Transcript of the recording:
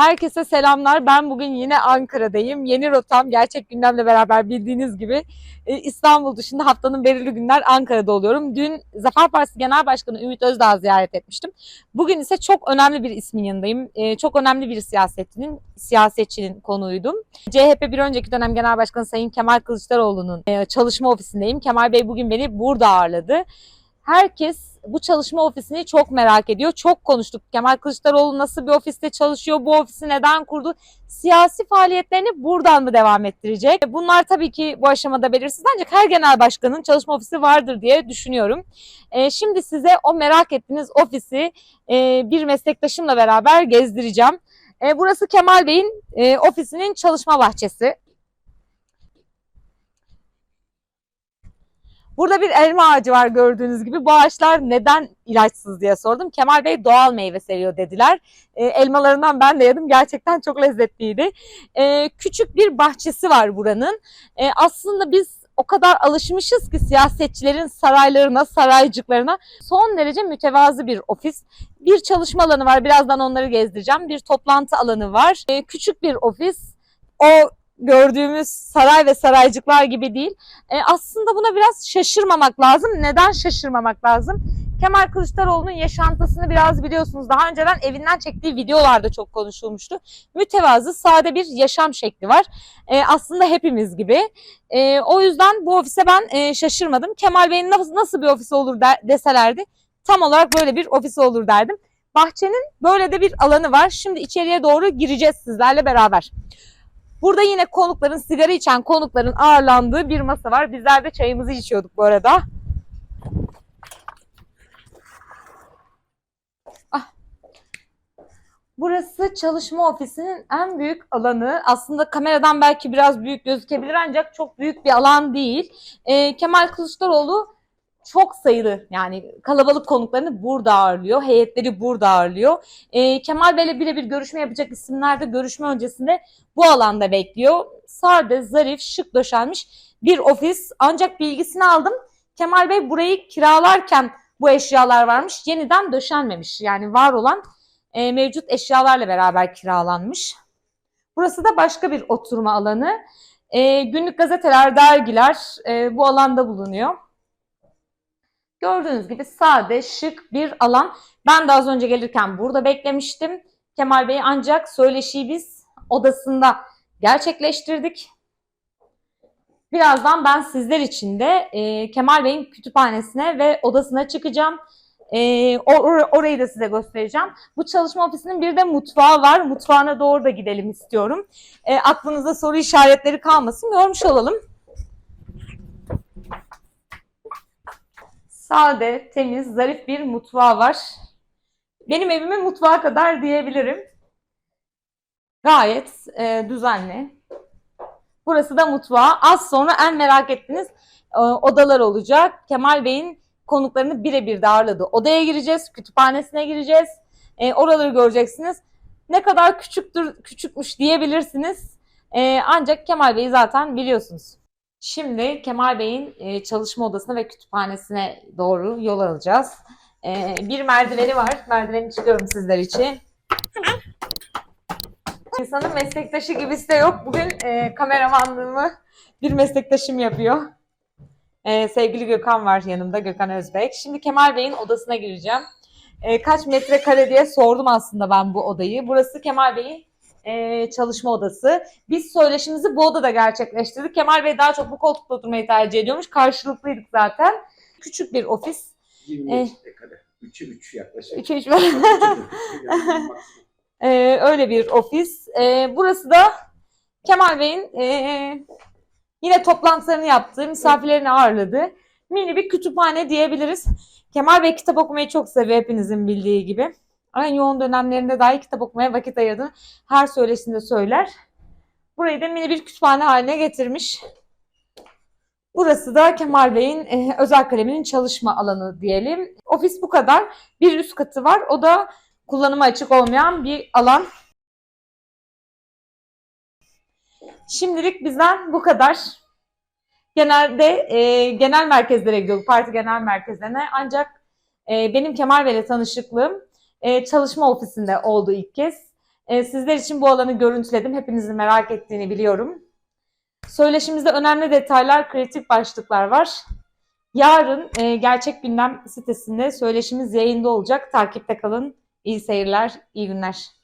Herkese selamlar. Ben bugün yine Ankara'dayım. Yeni rotam gerçek gündemle beraber bildiğiniz gibi e, İstanbul dışında haftanın belirli günler Ankara'da oluyorum. Dün Zafer Partisi Genel Başkanı Ümit Özdağ ziyaret etmiştim. Bugün ise çok önemli bir ismin yanındayım. E, Çok önemli bir siyasetçinin, siyasetçinin konuğuydum. CHP bir önceki dönem Genel Başkanı Sayın Kemal Kılıçdaroğlu'nun e, çalışma ofisindeyim. Kemal Bey bugün beni burada ağırladı. Herkes bu çalışma ofisini çok merak ediyor. Çok konuştuk. Kemal Kılıçdaroğlu nasıl bir ofiste çalışıyor? Bu ofisi neden kurdu? Siyasi faaliyetlerini buradan mı devam ettirecek? Bunlar tabii ki bu aşamada belirsiz ancak her genel başkanın çalışma ofisi vardır diye düşünüyorum. Ee, şimdi size o merak ettiğiniz ofisi e, bir meslektaşımla beraber gezdireceğim. E, burası Kemal Bey'in e, ofisinin çalışma bahçesi. Burada bir elma ağacı var gördüğünüz gibi. Bu ağaçlar neden ilaçsız diye sordum. Kemal Bey doğal meyve seviyor dediler. E, elmalarından ben de yedim. Gerçekten çok lezzetliydi. E, küçük bir bahçesi var buranın. E, aslında biz o kadar alışmışız ki siyasetçilerin saraylarına, saraycıklarına son derece mütevazı bir ofis. Bir çalışma alanı var. Birazdan onları gezdireceğim. Bir toplantı alanı var. E, küçük bir ofis. O gördüğümüz saray ve saraycıklar gibi değil. E, aslında buna biraz şaşırmamak lazım. Neden şaşırmamak lazım? Kemal Kılıçdaroğlu'nun yaşantısını biraz biliyorsunuz. Daha önceden evinden çektiği videolarda çok konuşulmuştu. Mütevazı, sade bir yaşam şekli var. E, aslında hepimiz gibi. E, o yüzden bu ofise ben e, şaşırmadım. Kemal Bey'in nasıl, nasıl bir ofis olur der, deselerdi tam olarak böyle bir ofis olur derdim. Bahçenin böyle de bir alanı var. Şimdi içeriye doğru gireceğiz sizlerle beraber. Burada yine konukların, sigara içen konukların ağırlandığı bir masa var. Bizler de çayımızı içiyorduk bu arada. Ah. Burası çalışma ofisinin en büyük alanı. Aslında kameradan belki biraz büyük gözükebilir ancak çok büyük bir alan değil. Ee, Kemal Kılıçdaroğlu çok sayılı yani kalabalık konuklarını burada ağırlıyor. Heyetleri burada ağırlıyor. Ee, Kemal Bey'le birebir görüşme yapacak isimler de görüşme öncesinde bu alanda bekliyor. Sade, zarif, şık döşenmiş bir ofis. Ancak bilgisini aldım. Kemal Bey burayı kiralarken bu eşyalar varmış. Yeniden döşenmemiş. Yani var olan e, mevcut eşyalarla beraber kiralanmış. Burası da başka bir oturma alanı. E, günlük gazeteler, dergiler e, bu alanda bulunuyor. Gördüğünüz gibi sade, şık bir alan. Ben de az önce gelirken burada beklemiştim. Kemal Bey ancak söyleşiyi biz odasında gerçekleştirdik. Birazdan ben sizler için de e, Kemal Bey'in kütüphanesine ve odasına çıkacağım. E, or- orayı da size göstereceğim. Bu çalışma ofisinin bir de mutfağı var. Mutfağına doğru da gidelim istiyorum. E, aklınızda soru işaretleri kalmasın. Görmüş olalım. Sade, temiz, zarif bir mutfağı var. Benim evimin mutfağı kadar diyebilirim. Gayet e, düzenli. Burası da mutfağı. Az sonra en merak ettiğiniz e, odalar olacak. Kemal Bey'in konuklarını birebir de ağırladı. Odaya gireceğiz, kütüphanesine gireceğiz. E, oraları göreceksiniz. Ne kadar küçüktür, küçükmüş diyebilirsiniz. E, ancak Kemal Bey'i zaten biliyorsunuz. Şimdi Kemal Bey'in e, çalışma odasına ve kütüphanesine doğru yol alacağız. E, bir merdiveni var. Merdiveni çıkıyorum sizler için. İnsanın meslektaşı gibisi de yok. Bugün e, kameramanlığımı bir meslektaşım yapıyor. E, sevgili Gökhan var yanımda, Gökhan Özbek. Şimdi Kemal Bey'in odasına gireceğim. Kaç metrekare diye sordum aslında ben bu odayı. Burası Kemal Bey'in e, çalışma odası. Biz söyleşimizi bu odada gerçekleştirdik. Kemal Bey daha çok bu koltukta oturmayı tercih ediyormuş. Karşılıklıydık zaten. Küçük bir ofis. 25 Eh. metrekare. 3'ü 3 yaklaşık. Üç, üç, Ee, öyle bir ofis. Ee, burası da Kemal Bey'in ee, yine toplantılarını yaptığı, misafirlerini ağırladığı mini bir kütüphane diyebiliriz. Kemal Bey kitap okumayı çok seviyor hepinizin bildiği gibi. En yoğun dönemlerinde dahi kitap okumaya vakit ayırdığını her söyleşinde söyler. Burayı da mini bir kütüphane haline getirmiş. Burası da Kemal Bey'in e, özel kaleminin çalışma alanı diyelim. Ofis bu kadar. Bir üst katı var. O da kullanıma açık olmayan bir alan. Şimdilik bizden bu kadar. Genelde e, genel merkezlere gidiyorduk, parti genel merkezlerine. Ancak e, benim Kemal Bey'le tanışıklığım e, çalışma ofisinde oldu ilk kez. E, sizler için bu alanı görüntüledim. Hepinizin merak ettiğini biliyorum. Söyleşimizde önemli detaylar, kritik başlıklar var. Yarın e, Gerçek Gündem sitesinde söyleşimiz yayında olacak. Takipte kalın. İyi seyirler, iyi günler.